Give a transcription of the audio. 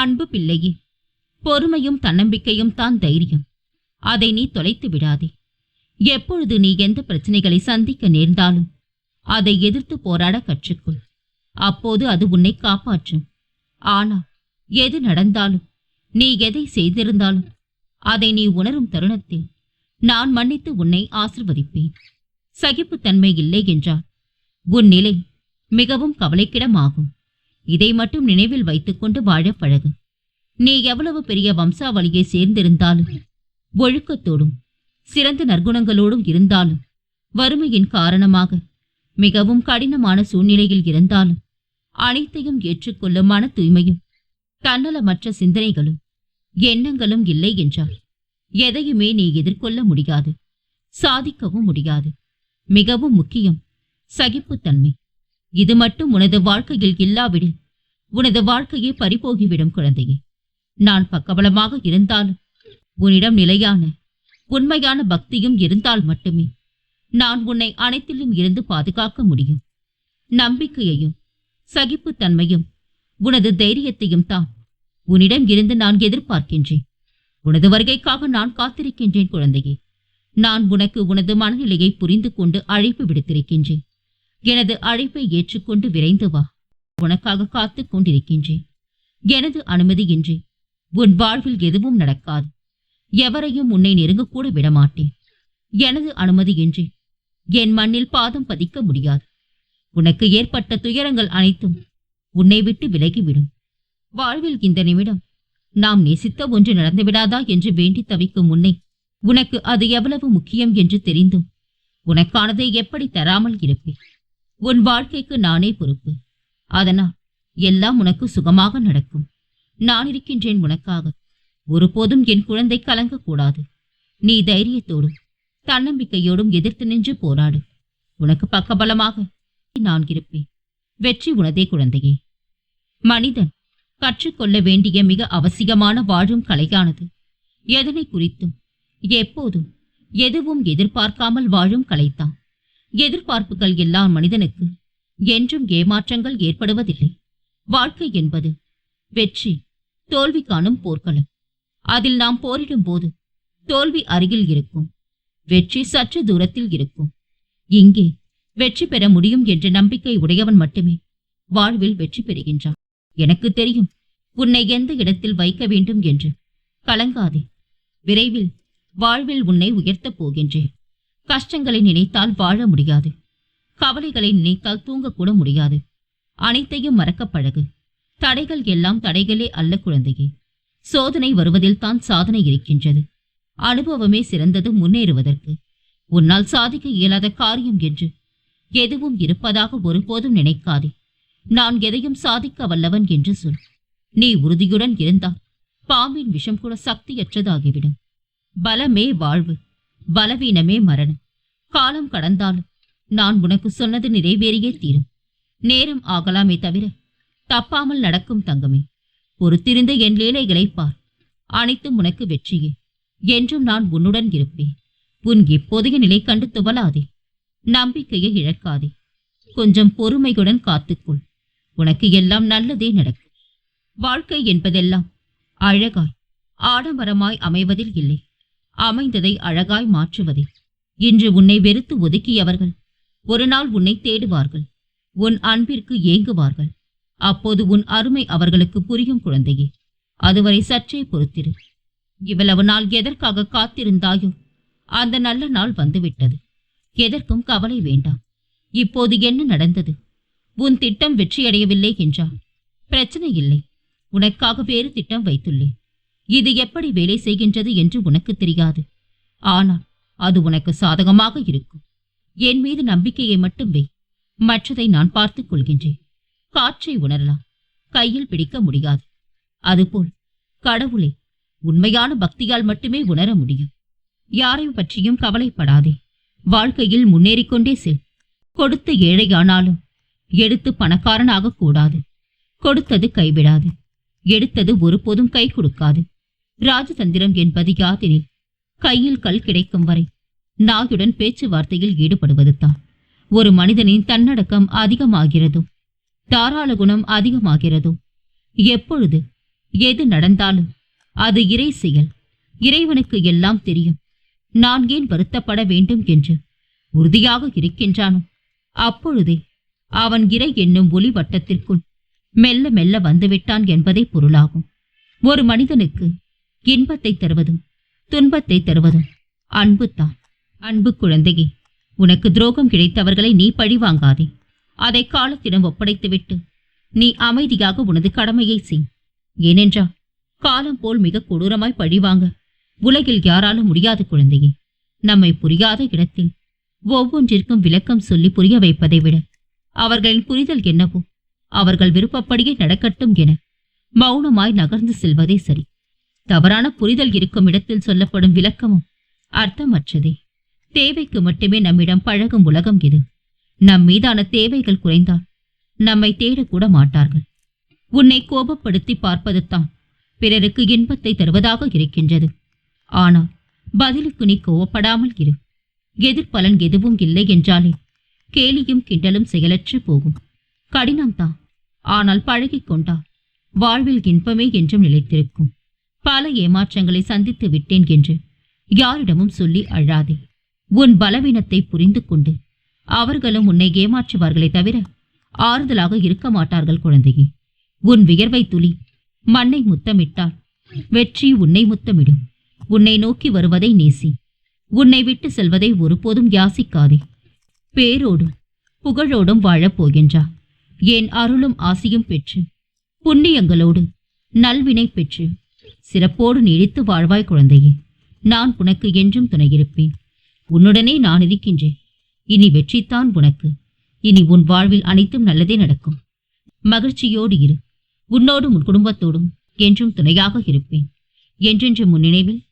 அன்பு பிள்ளையே பொறுமையும் தன்னம்பிக்கையும் தான் தைரியம். அதை நீ தொலைத்து விடாதே. எப்பொழுது நீ எந்த பிரச்சனைகளை சந்திக்க நேர்ந்தாலும் அதை எதிர்த்து போராட கற்றுக்கொள். அப்போது அது உன்னை காப்பாற்றும். ஆனால் எது நடந்தாலும் நீ எதை செய்திருந்தாலும் அதை நீ உணரும் தருணத்தில் நான் மன்னித்து உன்னை ஆசிர்வதிப்பேன். சகிப்புத்தன்மை இல்லை என்றால் உன் நிலை மிகவும் கவலைக்கிடமாகும். இதை மட்டும் நினைவில் வைத்துக்கொண்டு வாழ பழகு. நீ எவ்வளவு பெரிய வம்சாவளியை சேர்ந்திருந்தாலும் ஒழுக்கத்தோடும் சிறந்த நற்குணங்களோடும் இருந்தாலும் வறுமையின் காரணமாக மிகவும் கடினமான சூழ்நிலையில் இருந்தாலும் அனைத்தையும் ஏற்றுக்கொள்ளும் மன தூய்மையும் தன்னலமற்ற சிந்தனைகளும் எண்ணங்களும் இல்லை என்றால் எதையுமே நீ எதிர்கொள்ள முடியாது சாதிக்கவும் முடியாது. மிகவும் முக்கியம் சகிப்புத்தன்மை. இது மட்டும் உனது வாழ்க்கையில் இல்லாவிடில் உனது வாழ்க்கையே பறிபோகிவிடும் குழந்தையே. நான் பக்கபலமாக இருந்தாலும் உன்னிடம் நிலையான உண்மையான பக்தியும் இருந்தால் மட்டுமே நான் உன்னை அனைத்திலும் இருந்து பாதுகாக்க முடியும். நம்பிக்கையையும் சகிப்புத்தன்மையும் உனது தைரியத்தையும் தான் உன்னிடம் இருந்து நான் எதிர்பார்க்கின்றேன். உனது வருகைக்காக நான் காத்திருக்கின்றேன் குழந்தையே. நான் உனக்கு உனது மனநிலையை புரிந்து கொண்டு அழைப்பு விடுத்திருக்கின்றேன். எனது அழைப்பை ஏற்றுக்கொண்டு விரைந்து வா. உனக்காக காத்துக் கொண்டிருக்கின்றேன். எனது அனுமதியின்றி உன் வாழ்வில் எதுவும் நடக்காது. எவரையும் உன்னை நெருங்கக்கூட விடமாட்டேன். எனது அனுமதியின்றி என் மண்ணில் பாதம் பதிக்க முடியாது. உனக்கு ஏற்பட்ட துயரங்கள் அனைத்தும் உன்னை விட்டு விலகிவிடும். வாழ்வில் இந்த நிமிடம் நாம் நேசித்த ஒன்று நடந்துவிடாதா என்று வேண்டி தவிக்கும் உன்னை உனக்கு அது எவ்வளவு முக்கியம் என்று தெரிந்தும் உனக்கானதை எப்படி தராமல் இருப்பேன். உன் வாழ்க்கைக்கு நானே பொறுப்பு. அதனால் எல்லாம் உனக்கு சுகமாக நடக்கும். நான் இருக்கின்றேன் உனக்காக. ஒருபோதும் என் குழந்தை கலங்கக்கூடாது. நீ தைரியத்தோடும் தன்னம்பிக்கையோடும் எதிர்த்து நின்று போராடு. உனக்கு பக்கபலமாக நான் இருப்பேன். வெற்றி உனதே குழந்தையே. மனிதன் கற்றுக்கொள்ள வேண்டிய மிக அவசியமான வாழும் கலையானது. எதனை குறித்தும் எப்போதும் எதுவும் எதிர்பார்க்காமல் வாழும் கலைத்தான் எதிர்பார்ப்புகள் எல்லா மனிதனுக்கு என்றும் ஏமாற்றங்கள் ஏற்படுவதில்லை. வாழ்க்கை என்பது வெற்றி தோல்வி காணும் போர்க்களம். அதில் நாம் போரிடும் போது தோல்வி அருகில் இருக்கும் வெற்றி சற்று தூரத்தில் இருக்கும். இங்கே வெற்றி பெற முடியும் என்ற நம்பிக்கை உடையவன் மட்டுமே வாழ்வில் வெற்றி பெறுகின்றான். எனக்கு தெரியும் உன்னை எந்த இடத்தில் வைக்க வேண்டும் என்று. கலங்காதே விரைவில் வாழ்வில் உன்னை உயர்த்தப் போகின்றேன். கஷ்டங்களை நினைத்தால் வாழ முடியாது. கவலைகளை நினைத்தால் தூங்கக்கூட முடியாது. அனைத்தையும் மறக்க பழகு. தடைகள் எல்லாம் தடைகளே அல்ல குழந்தையே. சோதனை வருவதில் தான் சாதனை இருக்கின்றது. அனுபவமே சிறந்தது முன்னேறுவதற்கு. உன்னால் சாதிக்க இயலாத காரியம் என்று. எதுவும் இருப்பதாக ஒருபோதும் நினைக்காதே. நான் எதையும் சாதிக்க வல்லவன் என்று சொல். நீ உறுதியுடன் இருந்தால் பாம்பின் விஷம் கூட சக்தியற்றதாகிவிடும். பலமே வாழ்வு. பலவீனமே மரணம். காலம் கடந்தாலும் நான் உனக்கு சொன்னது நிறைவேறியே தீரும். நேரம் ஆகலாமே தவிர தப்பாமல் நடக்கும் தங்கமே. பொறுத்திருந்த என் லீலைகளை பார். அனைத்தும் உனக்கு வெற்றியே. என்றும் நான் உன்னுடன் இருப்பேன். உன் இப்போதைய நிலை கண்டு துவலாதே. நம்பிக்கையை இழக்காதே. கொஞ்சம் பொறுமையுடன் காத்துக்கொள். உனக்கு எல்லாம் நல்லதே நடக்கும். வாழ்க்கை என்பதெல்லாம் அழகாய் ஆடம்பரமாய் அமைவதில் இல்லை. அமைந்ததை அழகாய் மாற்றுவதே. இன்று உன்னை வெறுத்து ஒதுக்கியவர்கள் ஒரு நாள் உன்னை தேடுவார்கள். உன் அன்பிற்கு ஏங்குவார்கள். அப்போது உன் அருமை அவர்களுக்கு புரியும் குழந்தையே. அதுவரை சற்றே பொறுத்திரு. இவ்வளவு நாள் எதற்காக காத்திருந்தாயோ அந்த நல்ல நாள் வந்துவிட்டது. எதற்கும் கவலை வேண்டாம். இப்போது என்ன நடந்தது? உன் திட்டம் வெற்றியடையவில்லை என்றால் பிரச்சனை இல்லை. உனக்காக வேறு திட்டம் வைத்துள்ளேன். இது எப்படி வேலை செய்கின்றது என்று உனக்கு தெரியாது. ஆனால் அது உனக்கு சாதகமாக இருக்கும். என் மீது நம்பிக்கையை மட்டும் வை. மற்றதை நான் பார்த்துக் கொள்கின்றேன். காற்றை உணரலாம். கையில் பிடிக்க முடியாது. அதுபோல் கடவுளை உண்மையான பக்தியால் மட்டுமே உணர முடியும். யாரையும் பற்றியும் கவலைப்படாதே. வாழ்க்கையில் முன்னேறிக் கொண்டே செல். கொடுத்த ஏழையானாலும் எடுத்து பணக்காரனாக கூடாது. கொடுத்தது கைவிடாது. எடுத்தது ஒருபோதும் கை கொடுக்காது. ராஜதந்திரம் என்பது யாதெனில் கையில் கல் கிடைக்கும் வரை நாயுடன் பேச்சுவார்த்தையில் ஈடுபடுவது தான். ஒரு மனிதனின் தன்னடக்கம் அதிகமாகிறதோ தாராள குணம் அதிகமாகிறதோ எப்பொழுது எது நடந்தாலும் அது இறை செயல் இறைவனுக்கு எல்லாம் தெரியும். நான் ஏன் வருத்தப்பட வேண்டும் என்று உறுதியாக இருக்கின்றானோ அப்பொழுதே அவன் இறை என்னும் ஒளி வட்டத்திற்குள் மெல்ல மெல்ல வந்துவிட்டான் என்பதே பொருளாகும். ஒரு மனிதனுக்கு இன்பத்தை தருவதும் துன்பத்தை தருவதும். அன்புத்தான் அன்பு குழந்தையே உனக்கு துரோகம் கிடைத்தவர்களை நீ பழிவாங்காதே. அதை காலத்திடம் ஒப்படைத்துவிட்டு நீ அமைதியாக உனது கடமையை செய். ஏனென்றால் காலம் போல் மிக கொடூரமாய் பழிவாங்க உலகில் யாராலும் முடியாது குழந்தையே. நம்மை புரியாத இடத்தில் ஒவ்வொன்றிற்கும் விளக்கம் சொல்லி புரிய வைப்பதை விட அவர்களின் புரிதல் என்னவோ அவர்கள் விருப்பப்படியே நடக்கட்டும் என மௌனமாய் நகர்ந்து செல்வதே சரி. தவறான புரிதல் இருக்கும் இடத்தில் சொல்லப்படும் விளக்கமும் அர்த்தமற்றதே. தேவைக்கு மட்டுமே நம்மிடம் பழகும் உலகம் இது நம் மீதான தேவைகள் குறைந்தால் நம்மை தேடக்கூட மாட்டார்கள். உன்னை கோபப்படுத்தி பார்ப்பதுதான் பிறருக்கு இன்பத்தை தருவதாக இருக்கின்றது. ஆனால் பதிலுக்கு நீ கோவப்படாமல் இரு. எதிர்பலன் எதுவும் இல்லை என்றாலே கேலியும் கிண்டலும் செயலற்று போகும். கடினம்தான். ஆனால் பழகிக் கொண்டால் வாழ்வில் இன்பமே என்றும் நிலைத்திருக்கும். பல ஏமாற்றங்களை சந்தித்து விட்டேன் என்று யாரிடமும் சொல்லி அழாதே. உன் பலவீனத்தை புரிந்து கொண்டு அவர்களும் உன்னை ஏமாற்றுவார்களே தவிர ஆறுதலாக இருக்க மாட்டார்கள் குழந்தையே. உன் வியர்வை துளி மண்ணை முத்தமிட்டால் வெற்றி உன்னை முத்தமிடும். உன்னை நோக்கி வருவதை நேசி. உன்னை விட்டு செல்வதை ஒருபோதும் யாசிக்காதே. பேரோடும் புகழோடும் வாழப் போகின்றா. என் அருளும் ஆசியும் பெற்று புண்ணியங்களோடு நல்வினை பெற்று சிறப்போடு நீடித்து வாழ்வாய் குழந்தையே நான் உனக்கு என்றும் துணையிருப்பேன். உன்னுடனே நான் இருக்கின்றேன். இனி வெற்றித்தான் உனக்கு. இனி உன் வாழ்வில் அனைத்தும் நல்லதே நடக்கும். மகிழ்ச்சியோடு இரு. உன்னோடும் உன் குடும்பத்தோடும் என்றும் துணையாக இருப்பேன். என்றென்று முன் நினைவில்